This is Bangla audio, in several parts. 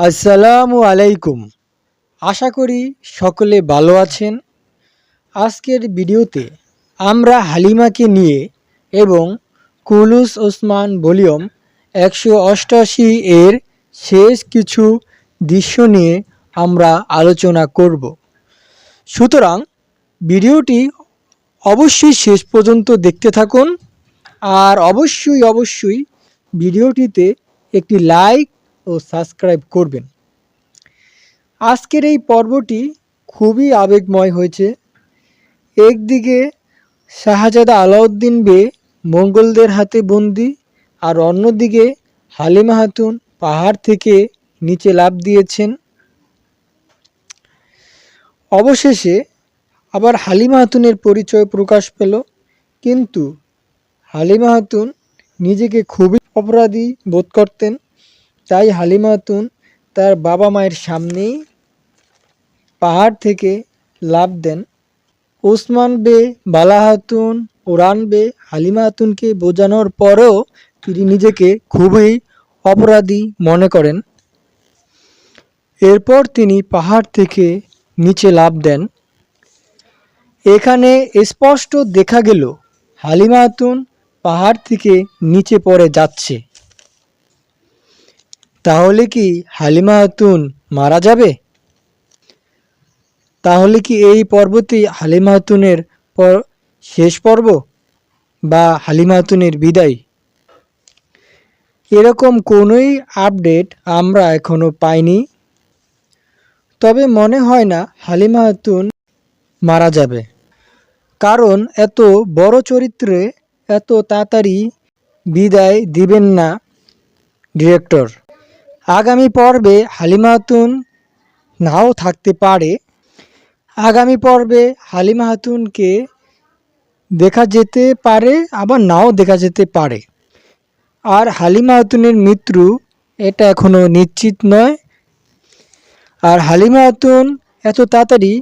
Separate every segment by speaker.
Speaker 1: আসসালামু আলাইকুম। আশা করি সকলে ভালো আছেন। আজকের ভিডিওতে আমরা হালিমাকে নিয়ে এবং কুলুস ওসমান ভলিউম একশো অষ্টাশি এর শেষ কিছু দৃশ্য নিয়ে আমরা আলোচনা করব। সুতরাং ভিডিওটি অবশ্যই শেষ পর্যন্ত দেখতে থাকুন আর অবশ্যই অবশ্যই ভিডিওটিতে একটি লাইক ও সাবস্ক্রাইব করবেন। আজকের এই পর্বটি খুবই আবেগময় হয়েছে। একদিকে শাহজাদা আলাউদ্দিন বে মঙ্গলদের হাতে বন্দি আর অন্যদিকে হালিমা খাতুন পাহাড় থেকে নিচে লাফ দিয়েছেন। অবশেষে আবার হালিমা খাতুনের পরিচয় প্রকাশ পেল। কিন্তু হালিমা খাতুন নিজেকে খুবই অপরাধী বোধ করতেন। তাই হালিমা খাতুন তার বাবা মায়ের সামনেই পাহাড় থেকে লাফ দেন। ওসমান বে বালা খাতুন ওরান বে হালিমা খাতুনকে বোঝানোর পরেও তিনি নিজেকে খুবই অপরাধী মনে করেন। এরপর তিনি পাহাড় থেকে নিচে লাফ দেন। এখানে স্পষ্ট দেখা গেল, হালিমা খাতুন পাহাড় থেকে নিচে পড়ে যাচ্ছে। তাহলে কি হালিমা খাতুন মারা যাবে? তাহলে কি এই পর্বটি হালিমা পর শেষ পর্ব বা হালিমা খাতুনের বিদায়? এরকম কোনোই আপডেট আমরা এখনও পাইনি। তবে মনে হয় না হালিমা খাতুন মারা যাবে। কারণ এত বড় চরিত্রে এত তাড়াতাড়ি বিদায় দিবেন না ডিরেক্টর। আগামী পর্বে হালিমা খাতুন নাও থাকতে পারে। আগামী পর্বে হালিমা খাতুনকে দেখা যেতে পারে, আবার নাও দেখা যেতে পারে। আর হালিমা খাতুনের মৃত্যু এটা এখনও নিশ্চিত নয়। আর হালিমা খাতুন এত তাড়াতাড়ি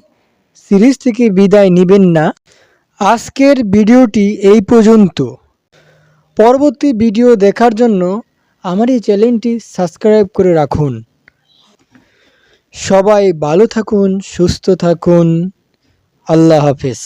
Speaker 1: সিরিজ থেকে বিদায় নেবেন না। আজকের ভিডিওটি এই পর্যন্ত। পরবর্তী ভিডিও দেখার জন্য আমার এই চ্যানেলটি সাবস্ক্রাইব করে রাখুন। সবাই ভালো থাকুন সুস্থ থাকুন। আল্লাহ হাফেজ।